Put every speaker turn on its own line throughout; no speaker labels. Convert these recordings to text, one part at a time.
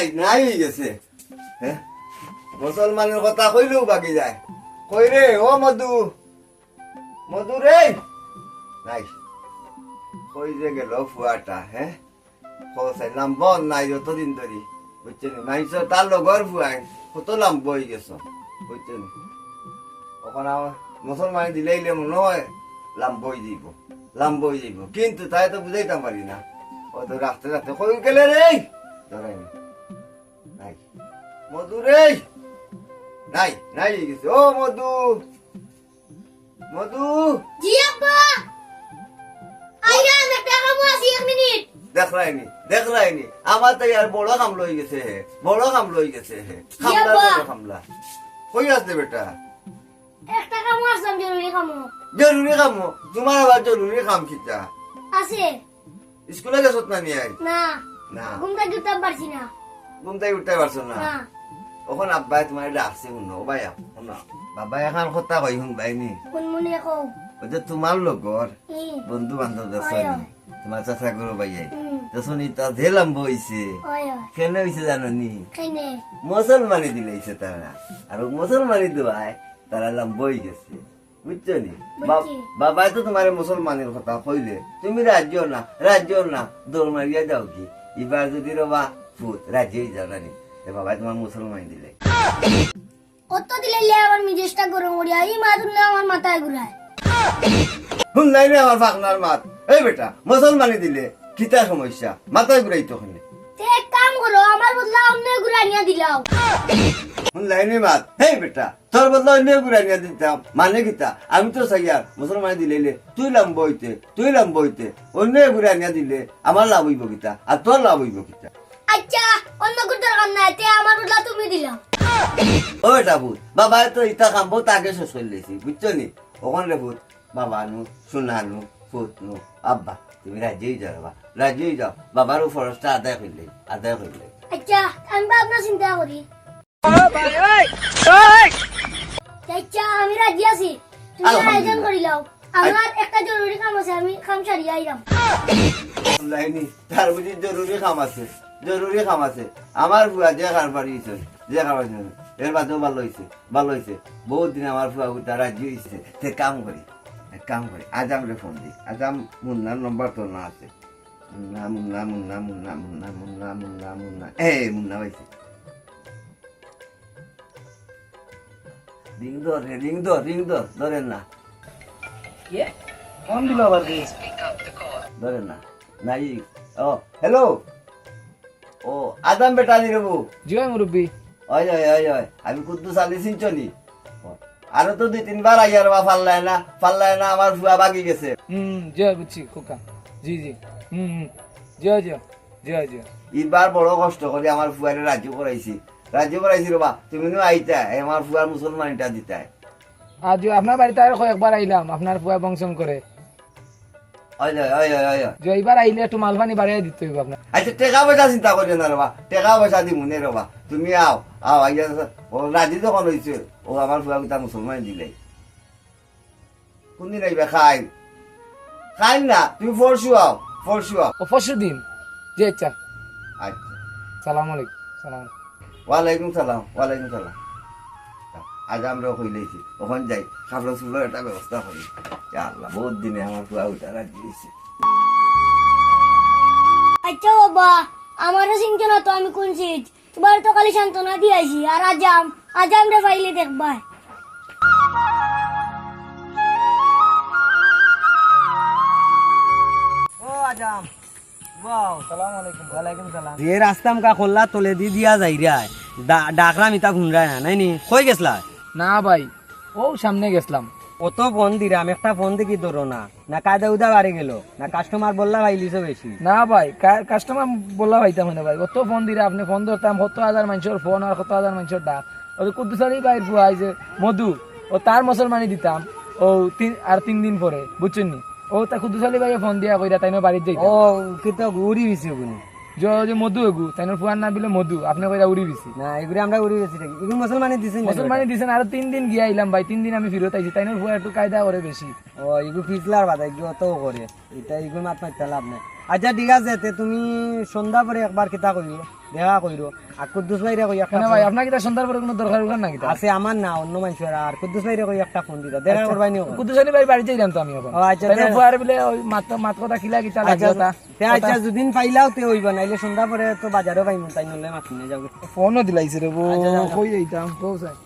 নাই নাই গেছে। হ্যাঁ মুসলমানের কথা কইলেও বাকি যায়। কই রে ও মধু। মধু রে নাই। কই যে গেল ফুয়াটা হ্যাঁ চাইলাম বন নাই যতদিন ধরি বুঝছেন মাইছ তার লগর ফুয়াই কত লাম বই গেছ? বুঝছেন ওখানে মুসলমান দিলেইলে মনে হয় লাম বই দিব লাম বই দিব কিন্তু তাই তো বুঝাইতাম পারি না। ও তো রাস্তা রাস্তা কই গেলে রে মধু রে। নাই নাই গেছে। ও মধু। মধু।
জি আব্বা। আইরা আমি কামু আছি এক মিনিট।
দেখ রাইনি দেখ রাইনি। আমার তো ইয়ার বড় কাম লই গেছে হে। বড় কাম লই গেছে হে। খামলা। বড় খামলা কই আসছে বেটা?
একটা কামু আসলাম জরুরি কামু।
জরুরি কাম? তোমার আবার জরুরি কাম কিতা
আছে।
স্কুলে গেছত না নিয়ে
না।
না।
ঘুম থেকে উঠতে পারছি না।
ঘুম থেকে উঠতে পারছ না?
না।
ওখন আব্বাই তোমার ডাকছে শুনো ভাই শুনো। বাবা এখন কথা কই শুন বাইনি
কোন
ওই যে তোমার লগর বন্ধু বান্ধব
হয়,
দেখছেন তোমার চাচা করো দেখুন ইতা ধেলাম বইছে
ওই ওই
কেন হইছে জানো নি মুসলমানি দিলেছে তারা আর মুসলমানি দেওয়ায় তারা লাম বই গেছে। বুঝছ নি। বাবাই তো তোমার মুসলমানের কথা কইলে। তুমি রাজ্য না রাজ্য না দৌড় মারিয়া যাও কি? এবার যদি রবা ভূত রাজ্যই যাও না নি? এ বাবাই তোমার মুসলমানি দিলে।
কত দিলে আমার মিজেসটা গরম করিয়া এই মা তুমি আমার মাথায় ঘুরায়।
শুনলাই রে আমার ফাকনার মাত এই বেটা মুসলমানি দিলে। কিতা সমস্যা? মাথায় ঘুরাই তো ওখানে।
এক কাম করো আমার বদলা অন্য ঘুরাই নিয়ে দিলাও
শুনলাই নি মাত হেই বেটা তোর বদলা অন্য ঘুরাই নিয়ে দিতাম। মানে কিতা? আমি তো সাইয়ার মুসলমানি দিলে তুই লাম বইতে তুই লাম বইতে অন্য ঘুরাই নিয়ে দিলে আমার লাভ হইব কিতা? আর তোর লাভ হইব কিতা?
আচ্ছা অন্য কোন দরকার নাই তে আমার বদলা তুমি দিলাও
ও ভূত বাবা তো ইটা কাম বহুত আগে শেষ করে লেছি বুঝছ নি? ওখানে ভূত বাবা নু সোনা নু ফুত নু আব্বা তুমি রাজ্যই যাও বাবা রাজ্যই যাও। বাবারও ফরসটা আদায় করলে আদায় করলে
আচ্ছা আমি আপনার চিন্তা করি আচ্ছা আমি রাজি আছি। তুমি। আয়োজন করিলাও আমার একটা জরুরি কাম আছে আমি কাম সারিয়ে আইলাম
তার বুঝি জরুরি কাম আছে। জরুরি কাম আছে। আমার ফুয়া যে খার পারিয়েছে যে খাবার এর বাদেও ভালো হয়েছে ভালো হয়েছে বহুত দিন আমার ফুয়া উঠা রাজি হয়েছে তে কাম করি এক কাম করি। আজ আমরা ফোন দিই আজ আম মুন্নার নম্বর তোর না আছে। মুন্না মুন্না মুন্না মুন্না মুন্না মুন্না মুন্না মুন্না এ মুন্না হয়েছে রিং ধর রে, রিং ধর রিং ধর। ধরেন না।
ফোন দিল আবার
ধরেন না। নাই। ও হ্যালো ও আদাম বেটা নি রেবু
জি ভাই
ওই ওই ওই ওই আমি কুদ্দুস আলী চিনচনি আরও তো দুই তিনবার আইয়ার বা ফাল্লায় না না আমার ফুয়া বাকি গেছে।
হুম জি ভাই বুঝছি খোকা। জি জি হুম হুম জি ভাই, জি ভাই, জি ভাই, জি ভাই।
এবার বড় কষ্ট করে আমার ফুয়ারে রাজ্য করাইছি। রাজ্য করাইছি রবা তুমি নো আইতা আমার ফুয়ার মুসলমানিটা দিতাই
আজ আপনার বাড়িতে আর কয়েকবার আইলাম আপনার ফুয়া বংশন করে। এইবার আইলে একটু মালপানি বাড়িয়ে দিতে হইব আপনার।
আচ্ছা টাকা পয়সা চিন্তা করি না রবা টাকা পয়সা দিব নে রবা। তুমি আও আও আইয়া ও রাজি যখন হয়েছে ও আমার ফুয়া তার মুসলমান দিলে। কোনদিন আইবে খাই? খাই না তুমি ফরসু আও ফরসু আও।
ও পরশু দিন জি আচ্ছা।
আচ্ছা।
সালাম আলাইকুম সালাম
ওয়ালাইকুম সালাম ওয়ালাইকুম সালাম। আজ আমরা হইলেছি ওখানে যাই খাবার সুলোর একটা ব্যবস্থা করি। আল্লাহ বহুত দিনে আমার ফুয়া উঠা রাজি হয়েছে
আচ্ছা বাবা আমারও চিন্তা না তো আমি কোন সিট? তোমার তো খালি সান্ত্বনা দিয়ে আইছি আর আজাম আজাম রে পাইলে দেখবা।
যে রাস্তা মুখা খোল্লা তলে দি দিয়া যাই রা ডাকলাম ইতা ঘুমরায় না নাই নি? কই গেছলা?
না ভাই ও সামনে গেছিলাম
অত ফোন দিরাম একটা ফোন দেখি ধরো না না কায়দা উদা বাড়ি গেল না কাস্টমার বললা ভাইলিছ বেশি
না ভাই কাস্টমার বললা ভাইতাম না ভাই কত ফোন দিলে আপনি ফোন ধরতাম কত হাজার মানুষের ফোন আর কত হাজার মানুষের ডাক ও কুদ্দুসারি ভাইয়ের ফুয়া যে মধু ও তার মুসলমানি দিতাম ও তিন আর তিন দিন পরে বুঝছেন নি ও তা কুদ্দুসালি ভাইয়ে ফোন দিয়া কইরা তাইনো বাড়িতে যাইতাম
ও কিন্তু গেছি ওগুনি
যে মধু এগু তাইনের ফুয়ার না বিলে মধু আপনি কইরা উড়ি দিছি।
না এগুলি আমরা উড়ি গেছি নাকি? এগুলো মুসলমানি দিছেন
মুসলমানি দিছেন আর তিন দিন গিয়া আইলাম ভাই তিন দিন আমি ফিরত আইছি তাইনের ফুয়া একটু কায়দা করে বেশি।
ও এগুলো ফিসলার বাদা এগুলো অত করে। এটা এগুলো মাত মারতে লাভ নাই। আচ্ছা ঠিক আছে তুমি সন্ধ্যা পরে একবার কিতা করিও দেখা কইরো। আর কুদ্দুস ভাইরে কই একটা
ভাই আপনার কিটা সন্ধ্যার পরে কোনো দরকার উঠান না কিটা
আছে আমার না অন্য মানুষের। আর কুদ্দুস ভাইরে কই একটা ফোন দিতা দেখা করবাই নিও
কুদ্দুস ভাই বাড়িতে যাইলাম তো আমি এখন।
আচ্ছা,
ফুয়ার বিলে ওই মাত মাত কথা খিলা কিটা লাগছে
তা তে আচ্ছা যদিন পাইলাও তে হইবা নাইলে সন্ধ্যা পরে তো বাজারও পাইমু তাই নলে মাছ নিয়ে যাও
ফোনও দিলাইছে রে বো
আচ্ছা।
কই যাইতাম কও স্যার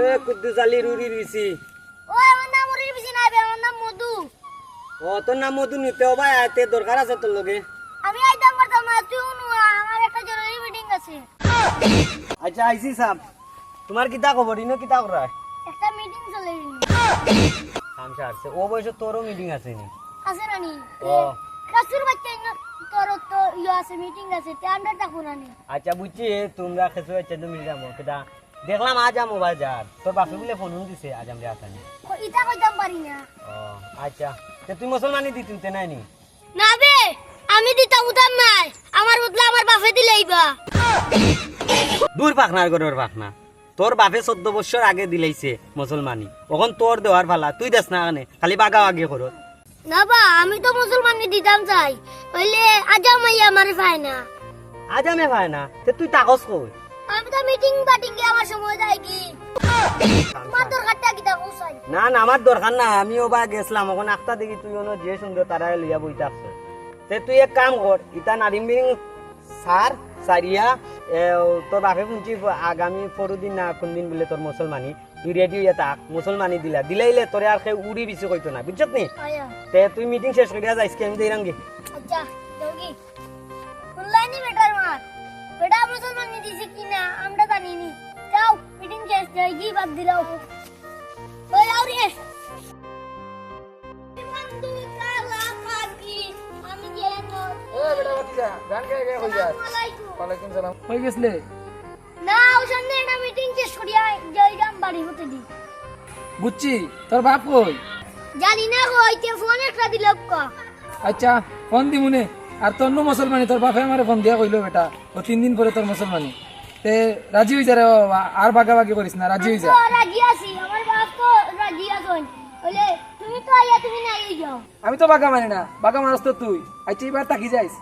এ কুদ্দুস আলী রুরি রিসি
ওই আমার নাম ওরে বেশি না আমার নাম মধু
ও, তোর নাম মধু নিতে হবে আতে দরকার আছে তোর লগে।
আমি আইতাম পারতাম না তুই আমার মিটিং আছে
আচ্ছা আইসি সাহ তোমার কিতা খবর? ইনো কিতা করা
একটা মিটিং চলে
আসছে ও বয়স তোরও মিটিং আছে নি?
আছে নানি
ও।
কাসুর বাচ্চা তোর তো ইয়ে আছে মিটিং আছে তে আমরা থাকো নানি
আচ্ছা বুঝছি তোমরা খেসু আচ্ছা তুমি যাব দেখলাম আজ আমো বাজার তোর বাপে বলে ফোন দিছে আজ আমরা আসানি
ইটা কইতাম পারি না।
ও আচ্ছা। তে তুই মুসলমানি দিতি তে নাই নি?
না বে আমি দিতাম উতাম নাই। আমার বদলা আমার বাপে দিলেইবা
দূর পাখনার গরুর পাখনা। তোর বাপে চোদ্দ বছর আগে দিলাইছে মুসলমানি ওখন তোর দেওয়ার ফালা তুই দেস না কানে খালি বাগা আগে করত
না বা আমি তো মুসলমানি দিতাম চাই। হইলে আজা মাইয়া আমার পায় না।
আজ আমি ভাই না তে তুই তাকস কই
আমি তো মিটিং বাটিং কে আমার সময় যায় কি? তোমার দরকারটা কি দেখো চাই।
না না আমার দরকার না আমিও বা গেছিলাম ওখানে আখতা দেখি তুই ono যে সুন্দর তারা লইয়া বইতে আসছে তে তুই এক কাম কর ইটা নারিম বিরিং সার সারিয়া তোর বাপে শুনছি আগামী পরদিন না কোন দিন বলে তোর মুসলমানি তুই রেডি হইয়া থাক মুসলমানি দিলা। দিলাইলে তোরে আর সে উড়ি বেশি কইতো না বুঝছত নি? তে তুই মিটিং শেষ করিয়া যাইস কি আমি দেইরাঙ্গি
আচ্ছা যোগী শুনলাইনি বেটার মার বেটা মুসলমান নি দিছে কিনা আমরা জানি নি। যাও মিটিং শেষ যাই কি বাদ দিলাও ওই আও রে বন্ধু
ওয়ালাইকুম সালাম। কই গেছলে
না ওখান দিয়ে মিটিং শেষ করিয়া যাই বাড়ি হতে দি।
বুঝছি। তোর বাপ কই?
জানি না হইতে ফোন একটা দিল
আচ্ছা ফোন আর তোর নো মুসলমানি তোর বাপে আমারে ফোন দিয়া কইলো বেটা। ও তিন দিন পরে তোর মুসলমানি। তে রাজি হই যা রে আর বাগাবাগি করিস না রাজি হই যা
রাজি আছি আমার বাপ তো রাজি আছেন। বলে তুমি তো আইয়া তুমি না আইয়া যাও।
আমি তো বাগা মানি না বাগা মানুষ তো তুই। আচ্ছা এবার তাকি যাইস।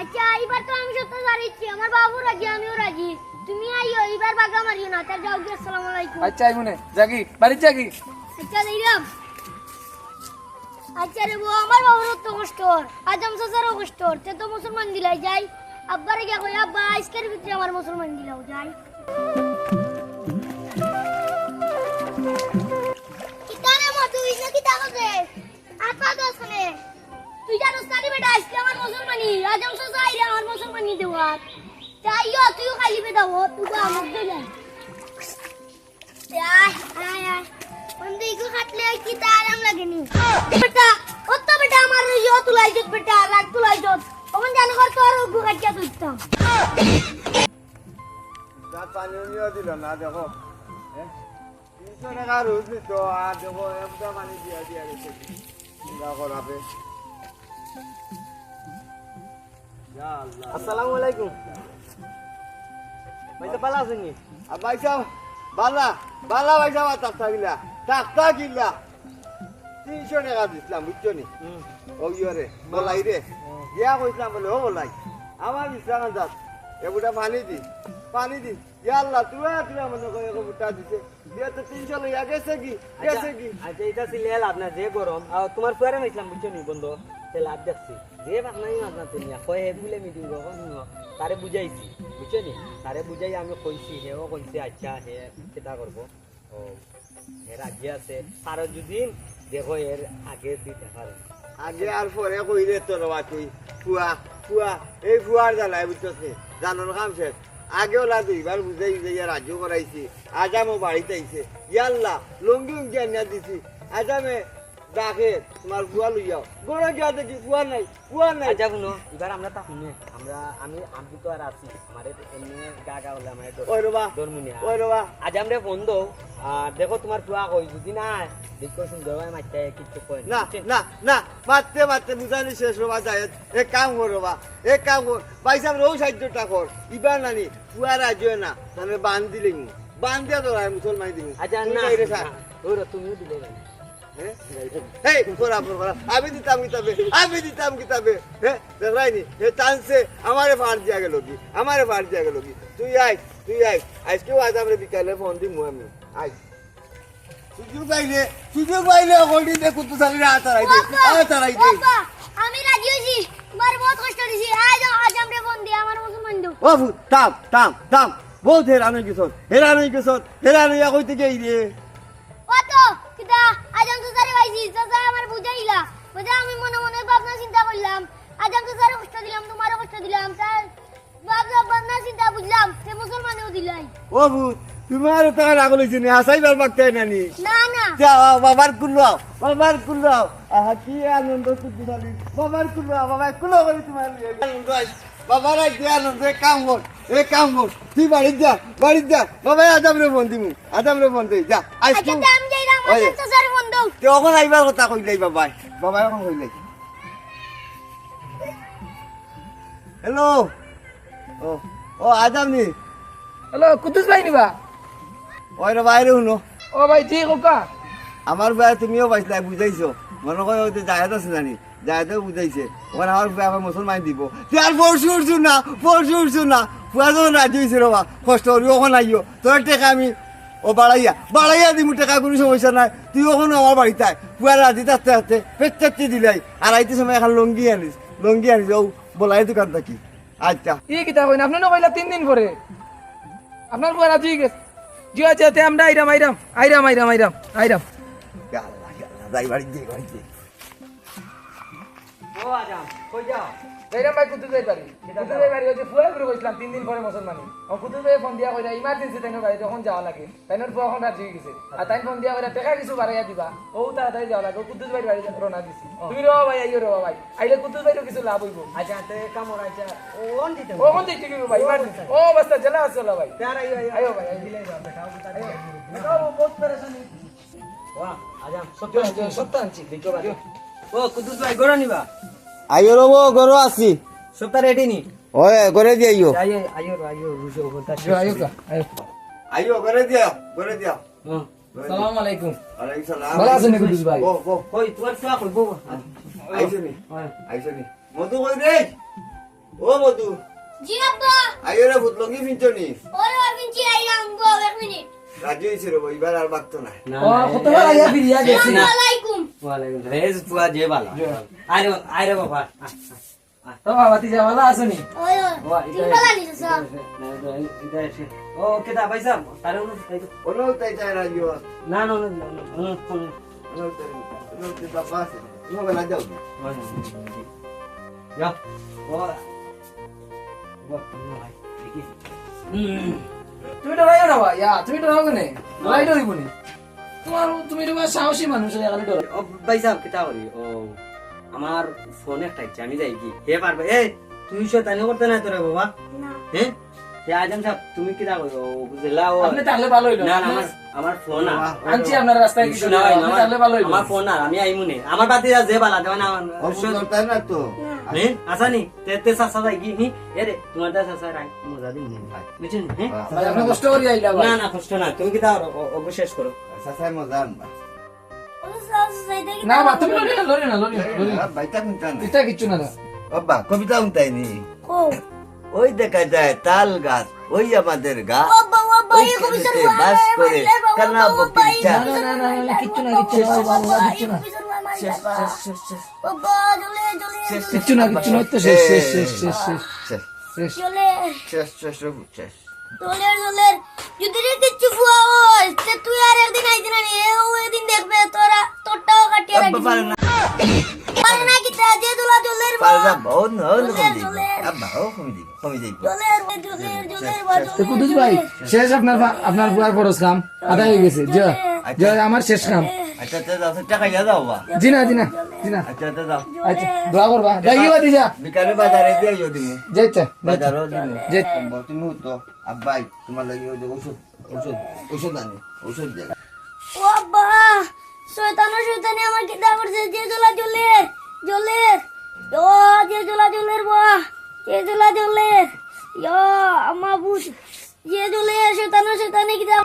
আচ্ছা এবার তো আমি সত্য জানিচ্ছি আমার বাবু রাজি আমিও রাজি। তুমি আইও এবার বাগা মারিও না তার যাও কি আসসালামু আলাইকুম।
আচ্ছা আইমুনে জাগি বাড়ি জাগি।
আচ্ছা দিলাম। আচ্ছা রে বউ আমার বাবুর তো কষ্ট আজম সাসারও কষ্ট তে তো মুসলমান দিলাই যাই। আব্বারে গিয়া কই আব্বা আজকের ভিতরে আমার মুসলমান দিলাও যাই। তুই জানোস তারি বেটা, আজকে আমার মুসলমানি। আজম সাসা আইরে আমার মুসলমানি দেওয়া যাইও তুইও খালি বেদাও তুই তো আমার দিলাই আয় আয় আয়। বন্ধু ইগো খাটলে কি তা আরাম লাগেনি। বেটা অত বেটা আমার ইয়ো তুলাই যত বেটা লাগ তুলাই যত ওখান জানো কর তোর
না দেখো। হ্যাঁ?
আসসালামু আলাইকুম। ভাই তো ভালো আছেন নি?
আর বাইসা বালা বালা বাইসা তাক্তা গিলা তাক্তা গিলা। তিনশো টাকা দিছিলাম বুঝছ নি? ও বলাই রে। ইয়া কইছিলাম বলে ও বলাই। আমার বিশ্রাম যাত এগুটা পানি দি পানি দি ইয়া আল্লাহ তুই তুই মনে করে বুটা দিছে। দিয়া তো তিনশো লইয়া গেছে কি? গেছে কি?
আচ্ছা এটা সিলেল আপনার যে গরম। আর তোমার ফুয়ারে মাইছিলাম বুঝছ নি বন্ধু? সে লাভ দেখছি। যে আপনার আপনার তুমি কয় হে বলে মিটিং কখন তারে বুঝাইছি বুঝছ নি? তারে বুঝাই আমি কইছি হেও কইছে আচ্ছা হে সেটা করব? ও হে রাজি আছে। তার যদি দেখো এর আগে তুই দেখার
আগে আর পরে কইলে তোর তুই ফুয়া ফুয়া এই ফুয়ার জ্বালাই বুঝছে জানোর কাম শেষ। আগে ওলা দুইবার বুঝাই বুঝাইয়া রাজ্য করাইছি আজ আমি বাড়িতে আইছে ইয়াল্লা, লঙ্গি উঙ্গি আনিয়া দিছি। আজ আমি ডাকে তোমার বুয়া লইয়াও গরো গিয়া দেখি বুয়া নাই বুয়া নাই।
আচ্ছা শুনো এবার আমরা তা শুনে আমরা আমি আমি তো আর আছি। আমার এমনি গা গা হলে আমার
ওই রবা
ধর্মুনি
ওই রবা।
আজ আমরা ফোন দো আর দেখো তোমার ফুয়া কই যদি না দেখো সুন্দর ভাই মারতে কই
না না না মারতে মারতে বুঝানি শেষ রবা যায় এক কাম কর রবা এক কাম কর। পয়সা রৌ সাহায্যটা কর। ইবার নানি বুয়া রাজ্য না তাহলে বান দিলে বান দিয়া তো মুসলমান দিবি
আচ্ছা না তুমিও দিলে
আমি দিতাম কিতাবে আমি দিতাম কিতাবে। হ্যাঁ এ চান্সে আমারে ফার দিয়া গেল কি? আমারে ফার দিয়া গেল কি? তুই আই তুই আই আজকেও আজ আমরা বিকালে ফোন দিম আমি। আই সুযোগ পাইলে সুযোগ পাইলে দে কুত্তু সালি তারাই দে তারাই দে।
বাবা, আমি রাজি হয়েছি। তোমার বহুত কষ্ট দিছি। আজ আজ আমরা ফোন আমার মুসলমান দাও
ও থাম থাম থাম। বহুত হেরান গেছত হেরান গেছত হেরান হইয়া কইতে গেই রে।
ও তো কিতা? তো পাইছি চাচা আমার বুঝাইলা বুঝা আমি মনে মনে ভাবনা চিন্তা করলাম। কষ্ট দিলাম তোমারও কষ্ট দিলাম স্যার। ভাবনা ভাবনা চিন্তা বুঝলাম সে মুসলমানেও দিলাই।
ও ভূত তোমার টাকা রাগ লইছি নি হাসাইবার বাগতে নানি
না না?
যাও বাবার বাবার আহা কি আনন্দ কুদ্দুসালি বাবার কুলাও বাবা কুলো করে তোমার আনন্দ বাবার আই দিয়ে আনন্দ এ কাম কর এ কাম কর। তুই বাড়ি যা বাড়ি যা। বাবা আদাম রে দিমু আদাম রে দিই যা আইস
আচ্ছা
তুই এখন আইবার কথা কইলাই বাবাই। বাবাই এখন কইলাই হ্যালো ও ও আদাম নি
হ্যালো কুদ্দুস ভাই নিবা?
ওই রে বাইরে শুনো।
ও ভাই জি কোকা।
আমার ভাই তুমিও পাইছিলা বুঝাইছো মনে করে ওই জায়গাত আছে জানি জায়গাতেও বুঝাইছে ওখানে আমার ভাই আমার মুসলমান দিব। তুই আর পরশু উঠছু না পরশু উঠছু না। পুয়া যখন রাজি হয়েছে রবা কষ্ট করি ওখানে আইও তোর টেকা আমি ও বাড়াইয়া বাড়াইয়া দিমু টাকা কোনো সমস্যা নাই। তুই ওখানে আমার বাড়িতে আয় পুয়া রাজি থাকতে থাকতে পেট চারটে দিলাই আর আইতে সময় এখন লঙ্গি আনিস লঙ্গি আনিস ও বলাই দোকান থাকি। আচ্ছা
ই কিতা কইন আপনি না কইলা তিন দিন পরে আপনার রাজি হয়ে গেছে জি আছে তে আমরা আইরাম আইরাম আইরাম আইরাম আইরাম আইরাম
গাল্লা, গাল্লা, যাই বাড়িতে বাড়িতে
ও আজাম কই যাও?
আইরাম ভাই কুদ্দুস ভাই বাড়ি কুদ্দুস ভাই বাড়ি হচ্ছে ফুয়া করে কইছিলাম তিন দিন পরে মুসলমানি। ও কুদ্দুস ভাই ফোন দিয়া কইরা ইমার্জেন্সি তাইনের বাড়ি তখন যাওয়া লাগে। তাইনের ফুয়া এখন রাজি গেছে। আর তাই ফোন দিয়া কইরা টাকা কিছু বাড়াইয়া দিবা। ও তাড়াতাড়ি যাওয়া লাগে। ও কুদ্দুস ভাই বাড়ি রওনা দিছি। তুমি রবা ভাই আইও রবা ভাই। আইলে কুদ্দুস ভাইরও কিছু লাভ হইব।
আচ্ছা তে কামড় আচ্ছা ও অন দিতে
ও কোন দিক থেকে ভাই ইমার্জেন্সি ও বাস্তা জলা আসলা ভাই।
তার আইও আইও।
আইও ভাই আইও।
যাও বুতা বেটাও বহুত পরেশানি ওয়া আজাম সত্য
সত্য আনছি
দেখো বাকি ও কুদুস ভাই গরো নিবা
আইও রব গরো আছি।
সপ্তাহ রেডি নি?
ওই করে দিয়ে আইও
আইও আইও আইও রুজো বলতা
আইও আইও
আইও করে দিয়া করে দিয়া।
হুম।
সালাম আলাইকুম।
আলাইকুম সালাম।
ভালো আছেন কুদ্দুস ভাই?
ও ও
কই তোর সোয়া কই বউ?
আইছো নি?
হয়।
আইছো নি। মধু কই রে? ও মধু।
জি আব্বা
আইও রে ভূত লগি মিঞ্চো নি?
ওরে অরবিনজি আইলাম গো এক মিনিট।
রাজি হইছে রে এবার আর বাকতো না।
ও কতবার আইয়া ফিরিয়া গেছি?
আসসালামু আলাইকুম।
রেজ পুয়া যে বালা আরে আরে বাবা
তো বাবা তিজা ভালো আছো নি
ওই ওই তিন বেলা নিছে
ও কেটা পয়সা তারে উনো তাই তো
তাই তাই তাই তাই
ও ও ভাই
তুমি না। ভাই তুমি ডরাও কেনে ডরাই ডরিব নি। তোমার তুমি তো সাহসী মানুষ এখানে ডর
ও ভাই সাহেব কেটা করি? ও আমার ফোন একটা ইচ্ছে আমি যাই কি? হে পারবে? এ তুই শয়তানি করতে নাই তোরে বাবা?
না।
হ্যাঁ হে আজম সাহেব তুমি কিটা করি ও বুঝলা ও।
আপনি তাহলে ভালো হইল।
না না আমার আমার ফোন না
আনছি আপনার রাস্তায় কিছু না
না, আমার-
তাহলে ভালো হইল।
আমার ফোন না আমি আইমু নে। আমার বাতি যে বালা দেওয়া না
না তো।
হ্যাঁ আসা নি তে তে সাসা যাই কি নি এ তোমার দা সাসা রাই মজা দিন নি ভাই। বুঝছেন? হ্যাঁ।
আপনি কষ্ট করি আইলা
না না কষ্ট না তুমি কিটা অগো শেষ করো।
সাসাই মজা আনবা
ওরে সব সাইডে কি
না বা তুমি লরি না লরি না লরি না, লরি না।
কোনটা না
এটা কিচ্ছু না
বাবা কবিতা উনতাই নি?
ও
ওই দেখা যায় তাল গাছ ওই আমাদের
গাছ
ওই বাস করে কানা বকির
না না না না কিচ্ছু না কিচ্ছু না না
বাবা জলে জলে
কিচ্ছু না কিচ্ছু না তো শেষ শেষ শেষ শেষ শেষ
শেষ
শেষ
শেষ শেষ রবু শেষ
জলের জলের যদি রে কিচ্ছু ফুয়া হয় তুই আর একদিন আইদিন আমি এও একদিন দেখবে তোরা তোরটাও কাটিয়ে বা বা
কুদুস ভাই শেষ আপনার আপনার বুয়ার খরচ কাম আদায় হয়ে গেছে। জয় আমার শেষ কাম
বা
জি না জি না জি না
আচ্ছা আচ্ছা যাও
আচ্ছা দোয়া করবা। যাইবা দিছা
বিকালে বাজারে আইও
যাইতে
বাজারও দিমু তুমি তো আব্বাই তোমার লাগি ওষুধ ওষুধ ওষুধ আনি। ওষুধ
ও আব্বা শয়তানো শয়তানি আমার কিতা করছে যে জ্বলা জ্বলে জ্বলে ও, যে জ্বলা জ্বলের বা, যে জ্বলা জ্বলে ইয়া আমা বুঝ। যে জ্বলে শয়তানো শয়তানি কিতা